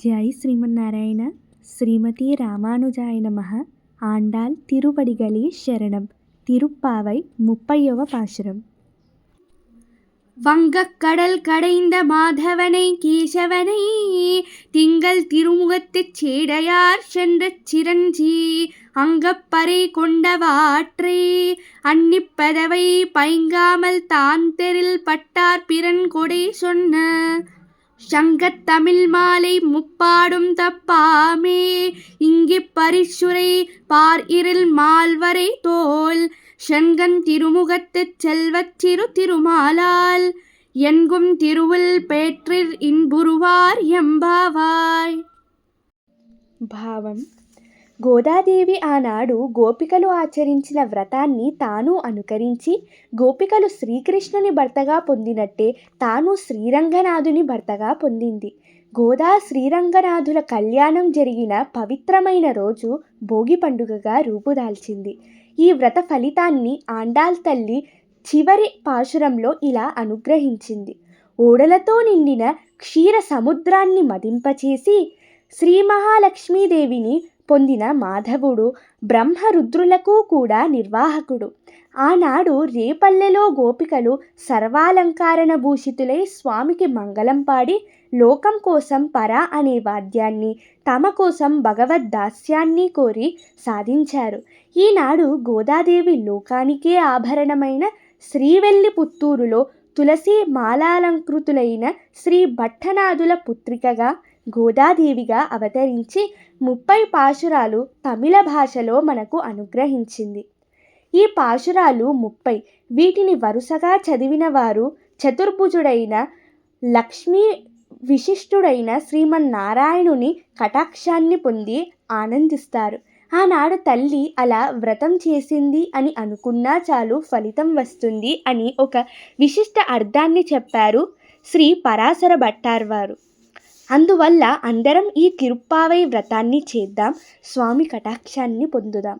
ஜெய் ஸ்ரீமன்னாராயண. ஸ்ரீமதி ராமானுஜாய நம ஆண்டாள் திருவடிகளே சரணம். திருப்பாவை முப்பையவ பாசுரம். வங்கக்கடல் கடைந்த மாதவனை கேசவனை திங்கள் திருமுகத்துச் சேடையார் சென்ற சிரஞ்சி அங்கப்பறை கொண்டவாற்றே அன்னிப்பதவை பைங்காமல் தான் தெரில் பட்டார் பிறன் கொடை சொன்ன. சங்கத்தமிழ் மாலை முப்பாடும் தப்பாமே. இங்கிப் பரிசுரை பார் இருள் மால்வரை தோல். செங்கன் திருமுகத்துச் செல்வச் சிறு திருமாலால். என்கும் திருவுள் பேற்றிர் இன்புருவார் எம்பாவாய். பாவம். గోదాదేవి ఆనాడు గోపికలు ఆచరించిన వ్రతాన్ని తాను అనుకరించి గోపికలు శ్రీకృష్ణుని భర్తగా పొందినట్టే తాను శ్రీరంగనాథుని భర్తగా పొందింది. గోదా శ్రీరంగనాథుల కళ్యాణం జరిగిన పవిత్రమైన రోజు భోగి పండుగగా రూపుదాల్చింది. ఈ వ్రత ఫలితాన్ని ఆండాల్ తల్లి చివరి పాశురంలో ఇలా అనుగ్రహించింది. ఓడలతో నిండిన క్షీర సముద్రాన్ని మదింపచేసి శ్రీ మహాలక్ష్మీదేవిని పొందిన మాధవుడు బ్రహ్మరుద్రులకు కూడా నిర్వాహకుడు. ఆనాడు రేపల్లెలో గోపికలు సర్వాలంకారణ భూషితులై స్వామికి మంగళం పాడి లోకం కోసం పర అనే వాద్యాన్ని తమ కోసం భగవద్ దాస్యాన్ని కోరి సాధించారు. ఈనాడు గోదాదేవి లోకానికే ఆభరణమైన శ్రీవెల్లి పుత్తూరులో తులసి మాలాలంకృతులైన శ్రీ భట్టనాథుల పుత్రికగా గోదాదేవిగా అవతరించి ముప్పై పాశురాలు తమిళ భాషలో మనకు అనుగ్రహించింది. ఈ పాశురాలు ముప్పై. వీటిని వరుసగా చదివిన వారు చతుర్భుజుడైన లక్ష్మీ విశిష్టుడైన శ్రీమన్నారాయణుని కటాక్షాన్ని పొంది ఆనందిస్తారు. ఆనాడు తల్లి అలా వ్రతం చేసింది అని అనుకున్నా చాలు ఫలితం వస్తుంది అని ఒక విశిష్ట అర్థాన్ని చెప్పారు శ్రీ పరాశర భట్టార్వారు అందువల్ల అందరం ఈ తిరుప్పావై వ్రతాన్ని చేద్దాం. స్వామి కటాక్షాన్ని పొందుదాం.